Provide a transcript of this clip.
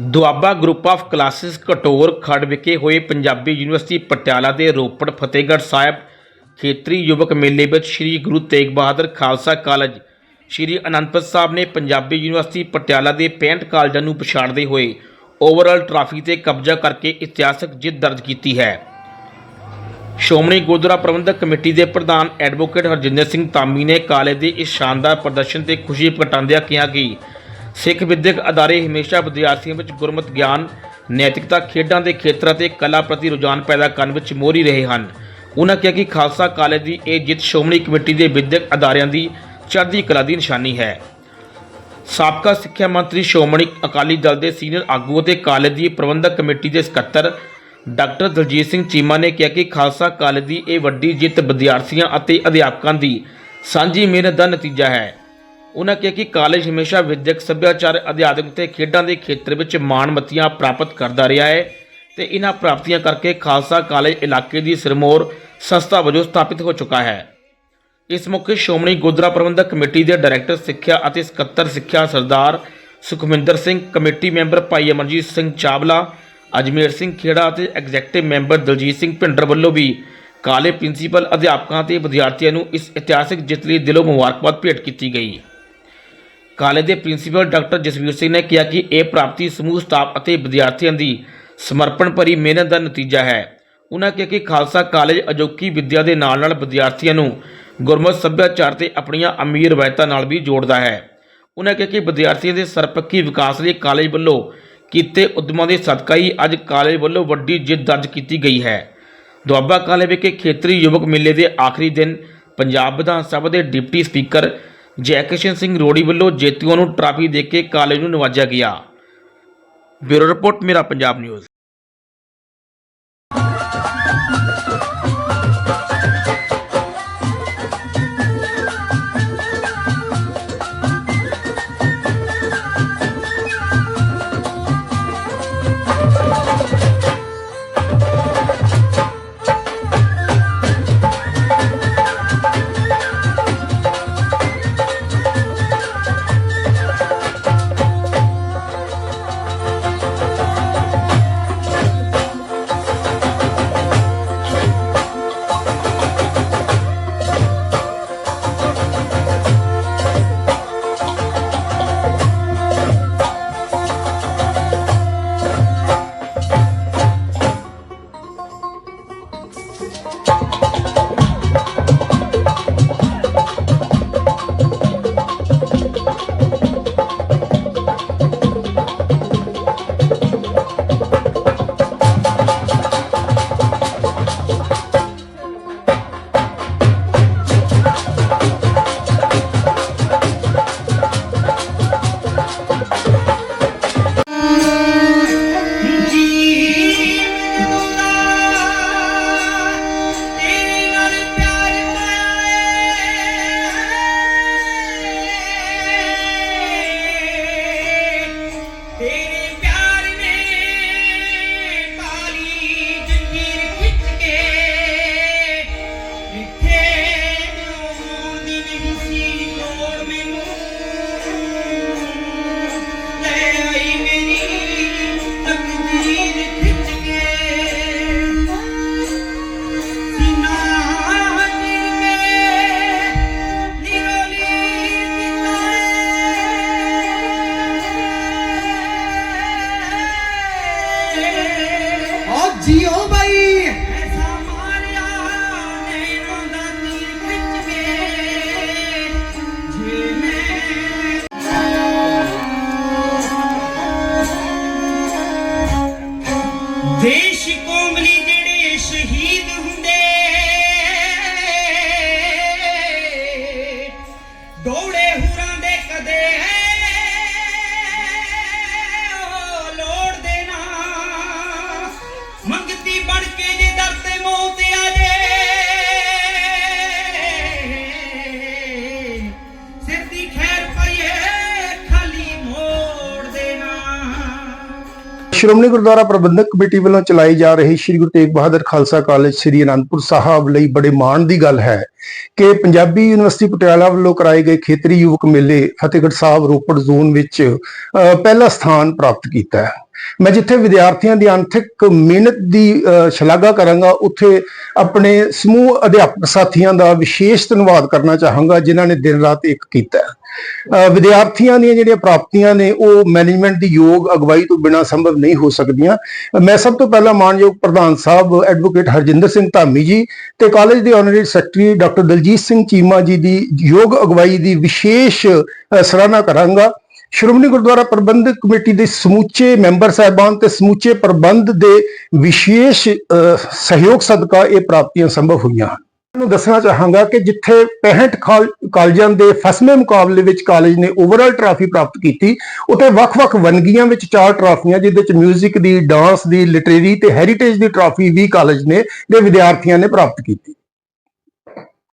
Doaba group of classes ਕਟੋਰ ਖੜ ਵਿਖੇ ਹੋਏ ਪੰਜਾਬੀ ਯੂਨੀਵਰਸਿਟੀ ਪਟਿਆਲਾ ਦੇ ਰੋਪੜ ਫਤਿਹਗੜ੍ਹ ਸਾਹਿਬ ਖੇਤਰੀ ਯੁਵਕ ਮੇਲੇ ਵਿੱਚ ਸ੍ਰੀ ਗੁਰੂ ਤੇਗ ਬਹਾਦਰ ਖਾਲਸਾ ਕਾਲਜ, ਸ੍ਰੀ ਅਨੰਦਪੁਰ ਸਾਹਿਬ ਨੇ ਪੰਜਾਬੀ ਯੂਨੀਵਰਸਿਟੀ ਪਟਿਆਲਾ ਦੇ 65 ਕਾਲਜਾਂ ਨੂੰ ਪਛਾੜਦੇ ਹੋਏ ਓਵਰਆਲ ਟਰਾਫੀ ਤੇ ਕਬਜ਼ਾ ਕਰਕੇ ਇਤਿਹਾਸਕ ਜਿੱਤ ਦਰਜ ਕੀਤੀ ਹੈ। ਸ਼੍ਰੋਮਣੀ ਗੁਰਦੁਆਰਾ ਪ੍ਰਬੰਧਕ ਕਮੇਟੀ ਦੇ ਪ੍ਰਧਾਨ ਐਡਵੋਕੇਟ ਹਰਜਿੰਦਰ ਸਿੰਘ ਤਾਮੀ ਨੇ ਕਾਲਜ ਦੇ ਇਸ ਸ਼ਾਨਦਾਰ ਪ੍ਰਦਰਸ਼ਨ ਤੇ ਖੁਸ਼ੀ ਪ੍ਰਗਟਾਉਂਦਿਆਂ ਕਿਹਾ ਕਿ ਸਿੱਖ ਵਿਦਿਅਕ ਅਦਾਰੇ ਹਮੇਸ਼ਾ ਵਿਦਿਆਰਥੀਆਂ ਵਿੱਚ ਗੁਰਮਤ ਗਿਆਨ, ਨੈਤਿਕਤਾ, ਖੇਡਾਂ ਦੇ ਖੇਤਰਾਂ ਅਤੇ ਕਲਾ ਪ੍ਰਤੀ ਰੁਝਾਨ ਪੈਦਾ ਕਰਨ ਵਿੱਚ ਮੋਹਰੀ ਰਹੇ ਹਨ। ਉਹਨਾਂ ਕਿਹਾ ਕਿ ਖਾਲਸਾ ਕਾਲਜ ਦੀ ਇਹ ਜਿੱਤ ਸ਼੍ਰੋਮਣੀ ਕਮੇਟੀ ਦੇ ਵਿਦਿਅਕ ਅਦਾਰਿਆਂ ਦੀ ਚੜ੍ਹਦੀ ਕਲਾ ਦੀ ਨਿਸ਼ਾਨੀ ਹੈ। ਸਾਬਕਾ ਸਿੱਖਿਆ ਮੰਤਰੀ ਸ਼੍ਰੋਮਣੀ ਅਕਾਲੀ ਦਲ ਦੇ ਸੀਨੀਅਰ ਆਗੂ ਅਤੇ ਕਾਲਜ ਦੀ ਪ੍ਰਬੰਧਕ ਕਮੇਟੀ ਦੇ ਸਕੱਤਰ ਡਾਕਟਰ ਦਲਜੀਤ ਸਿੰਘ ਚੀਮਾ ਨੇ ਕਿਹਾ ਕਿ ਖਾਲਸਾ ਕਾਲਜ ਦੀ ਇਹ ਵੱਡੀ ਜਿੱਤ ਵਿਦਿਆਰਥੀਆਂ ਅਤੇ ਅਧਿਆਪਕਾਂ ਦੀ ਸਾਂਝੀ ਮਿਹਨਤ ਦਾ ਨਤੀਜਾ ਹੈ। ਉਹਨਾਂ ਕਿਹਾ ਕਿ ਕਾਲਜ ਹਮੇਸ਼ਾ ਵਿਦਿਅਕ ਸੱਭਿਆਚਾਰ ਅਧਿਆਤਮਿਕ ਤੇ ਖੇਡਾਂ ਦੇ ਖੇਤਰ ਵਿੱਚ ਮਾਣਮੱਤੀਆਂ ਪ੍ਰਾਪਤ ਕਰਦਾ ਰਿਹਾ ਹੈ ਤੇ ਇਹਨਾਂ ਪ੍ਰਾਪਤੀਆਂ ਕਰਕੇ ਖਾਲਸਾ ਕਾਲਜ ਇਲਾਕੇ ਦੀ ਸਿਰਮੌਰ ਸੰਸਥਾ ਵਜੋਂ ਸਥਾਪਿਤ ਹੋ ਚੁੱਕਾ ਹੈ। ਇਸ ਮੌਕੇ ਸ਼੍ਰੋਮਣੀ ਗੁਰਦੁਆਰਾ ਪ੍ਰਬੰਧਕ ਕਮੇਟੀ ਦੇ ਡਾਇਰੈਕਟਰ ਸਿੱਖਿਆ ਅਤੇ ਸਕੱਤਰ ਸਿੱਖਿਆ ਸਰਦਾਰ ਸੁਖਮਿੰਦਰ ਸਿੰਘ, ਕਮੇਟੀ ਮੈਂਬਰ ਭਾਈ ਅਮਰਜੀਤ ਸਿੰਘ ਚਾਵਲਾ, ਅਜਮੇਰ ਸਿੰਘ ਖੇੜਾ ਅਤੇ ਐਗਜ਼ੈਕਟਿਵ ਮੈਂਬਰ ਦਲਜੀਤ ਸਿੰਘ ਭਿੰਡਰ ਵੱਲੋਂ ਵੀ ਕਾਲੇ ਪ੍ਰਿੰਸੀਪਲ ਅਧਿਆਪਕਾਂ ਤੇ ਵਿਦਿਆਰਥੀਆਂ ਨੂੰ ਇਸ ਇਤਿਹਾਸਕ ਜਿੱਤ ਲਈ ਦਿਲੋਂ ਮੁਬਾਰਕਬਾਦ ਭੇਟ ਕੀਤੀ ਗਈ। ਕਾਲਜ ਦੇ ਪ੍ਰਿੰਸੀਪਲ ਡਾਕਟਰ ਜਸਵੀਰ ਸਿੰਘ ਨੇ ਕਿਹਾ ਕਿ ਇਹ ਪ੍ਰਾਪਤੀ ਸਮੂਹ ਸਟਾਫ ਅਤੇ ਵਿਦਿਆਰਥੀਆਂ ਦੀ ਸਮਰਪਣ ਭਰੀ ਮਿਹਨਤ ਦਾ ਨਤੀਜਾ ਹੈ। ਉਹਨਾਂ ਕਿਹਾ ਕਿ ਖਾਲਸਾ ਕਾਲਜ ਅਜੋਕੀ ਵਿੱਦਿਆ ਦੇ ਨਾਲ-ਨਾਲ ਵਿਦਿਆਰਥੀਆਂ ਨੂੰ ਗੁਰਮਤਿ ਸੱਭਿਆਚਾਰ ਤੇ ਆਪਣੀਆਂ ਅਮੀਰ ਰਵਾਇਤਾਂ ਨਾਲ ਵੀ ਜੋੜਦਾ ਹੈ। ਉਹਨਾਂ ਕਿਹਾ ਕਿ ਵਿਦਿਆਰਥੀਆਂ ਦੇ ਸਰਪੱਖੀ ਵਿਕਾਸ ਲਈ ਕਾਲਜ ਵੱਲੋਂ ਕੀਤੇ ਉਦਮਾਂ ਦੇ ਸਦਕਾ ਹੀ ਅੱਜ ਕਾਲਜ ਵੱਲੋਂ ਵੱਡੀ ਜਿੱਤ ਦਰਜ ਕੀਤੀ ਗਈ ਹੈ। ਦੁਆਬਾ ਕਾਲਜ ਵਿਖੇ ਖੇਤਰੀ ਯੁਵਕ ਮੇਲੇ ਦੇ ਆਖਰੀ ਦਿਨ ਪੰਜਾਬ ਵਿਧਾਨ ਸਭਾ ਦੇ ਡਿਪਟੀ ਸਪੀਕਰ ਜੈਕਿਸ਼ਨ ਸਿੰਘ ਰੋੜੀ ਵੱਲੋਂ ਜੇਤੂਆਂ ਨੂੰ ਟਰਾਫੀ ਦੇ ਕੇ ਕਾਲਜ ਨੂੰ ਨਵਾਜਿਆ ਗਿਆ। Bureau report, Mera Punjab news. Hey. do Shiromani Gurdwara Prabandhak committee ਵੱਲੋਂ ਚਲਾਈ ਜਾ ਰਹੀ ਸ੍ਰੀ ਗੁਰੂ ਤੇਗ ਬਹਾਦਰ ਖਾਲਸਾ ਕਾਲਜ ਸ੍ਰੀ ਅਨੰਦਪੁਰ ਸਾਹਿਬ ਲਈ ਬੜੇ ਮਾਣ ਦੀ ਗੱਲ ਹੈ ਕਿ ਪੰਜਾਬੀ ਯੂਨੀਵਰਸਿਟੀ ਪਟਿਆਲਾ ਵੱਲੋਂ ਕਰਾਏ ਗਏ ਖੇਤਰੀ ਯੁਵਕ ਮੇਲੇ ਫਤਿਹਗੜ੍ਹ ਸਾਹਿਬ ਰੋਪੜ ਜ਼ੋਨ ਵਿੱਚ ਪਹਿਲਾ ਸਥਾਨ ਪ੍ਰਾਪਤ ਕੀਤਾ ਹੈ। ਮੈਂ ਜਿੱਥੇ ਵਿਦਿਆਰਥੀਆਂ ਦੀ ਅੰਥਿਕ ਮਿਹਨਤ ਦੀ ਸ਼ਲਾਘਾ ਕਰਾਂਗਾ, ਉੱਥੇ ਆਪਣੇ ਸਮੂਹ ਅਧਿਆਪਕ ਸਾਥੀਆਂ ਦਾ ਵਿਸ਼ੇਸ਼ ਧੰਨਵਾਦ ਕਰਨਾ ਚਾਹਾਂਗਾ, ਜਿਨ੍ਹਾਂ ਨੇ ਦਿਨ ਰਾਤ ਇੱਕ ਕੀਤਾ ਵਿਦਿਆਰਥੀਆਂ ਦੀਆਂ ਜਿਹੜੀਆਂ ਪ੍ਰਾਪਤੀਆਂ ਨੇ, ਉਹ ਮੈਨੇਜਮੈਂਟ ਦੀ ਯੋਗ ਅਗਵਾਈ ਤੋਂ ਬਿਨਾਂ ਸੰਭਵ ਨਹੀਂ ਹੋ ਸਕਦੀਆਂ। ਮੈਂ ਸਭ ਤੋਂ ਪਹਿਲਾਂ ਮਾਨਯੋਗ ਪ੍ਰਧਾਨ ਸਾਹਿਬ ਐਡਵੋਕੇਟ ਹਰਜਿੰਦਰ ਸਿੰਘ ਧਾਮੀ ਜੀ ਤੇ ਕਾਲਜ ਦੇ honorary secretary doctor Daljit Singh Cheema ji ਦੀ ਯੋਗ ਅਗਵਾਈ ਦੀ ਵਿਸ਼ੇਸ਼ ਸਰਾਹਨਾ ਕਰਾਂਗਾ। ਸ਼੍ਰੋਮਣੀ ਗੁਰਦੁਆਰਾ ਪ੍ਰਬੰਧਕ ਕਮੇਟੀ ਦੇ ਸਮੁੱਚੇ ਮੈਂਬਰ ਸਾਹਿਬਾਨ ਤੇ ਸਮੁੱਚੇ ਪ੍ਰਬੰਧ ਦੇ ਵਿਸ਼ੇਸ਼ ਸਹਿਯੋਗ ਸਦਕਾ ਇਹ ਪ੍ਰਾਪਤੀਆਂ ਸੰਭਵ ਹੋਈਆਂ ਹਨ। ਨੂੰ ਦੱਸਣਾ ਚਾਹਾਂਗਾ ਕਿ ਜਿੱਥੇ 65 ਕਾਲ- ਕਾਲਜਾਂ ਦੇ ਫਸਵੇਂ ਮੁਕਾਬਲੇ ਵਿੱਚ ਕਾਲਜ ਨੇ ਓਵਰਆਲ ਟਰਾਫੀ ਪ੍ਰਾਪਤ ਕੀਤੀ, ਉੱਥੇ ਵੱਖ-ਵੱਖ ਵਨਗੀਆਂ ਵਿੱਚ ਚਾਰ ਟਰਾਫੀਆਂ ਜਿਹਦੇ ਵਿੱਚ 뮤직 ਦੀ ਡਾਂਸ ਦੀ ਲਿਟਰੇਰੀ ਤੇ ਹੈਰੀਟੇਜ ਦੀ ਟਰਾਫੀ ਵੀ ਕਾਲਜ ਨੇ, ਦੇ ਵਿਦਿਆਰਥੀਆਂ ਨੇ ਪ੍ਰਾਪਤ ਕੀਤੀ।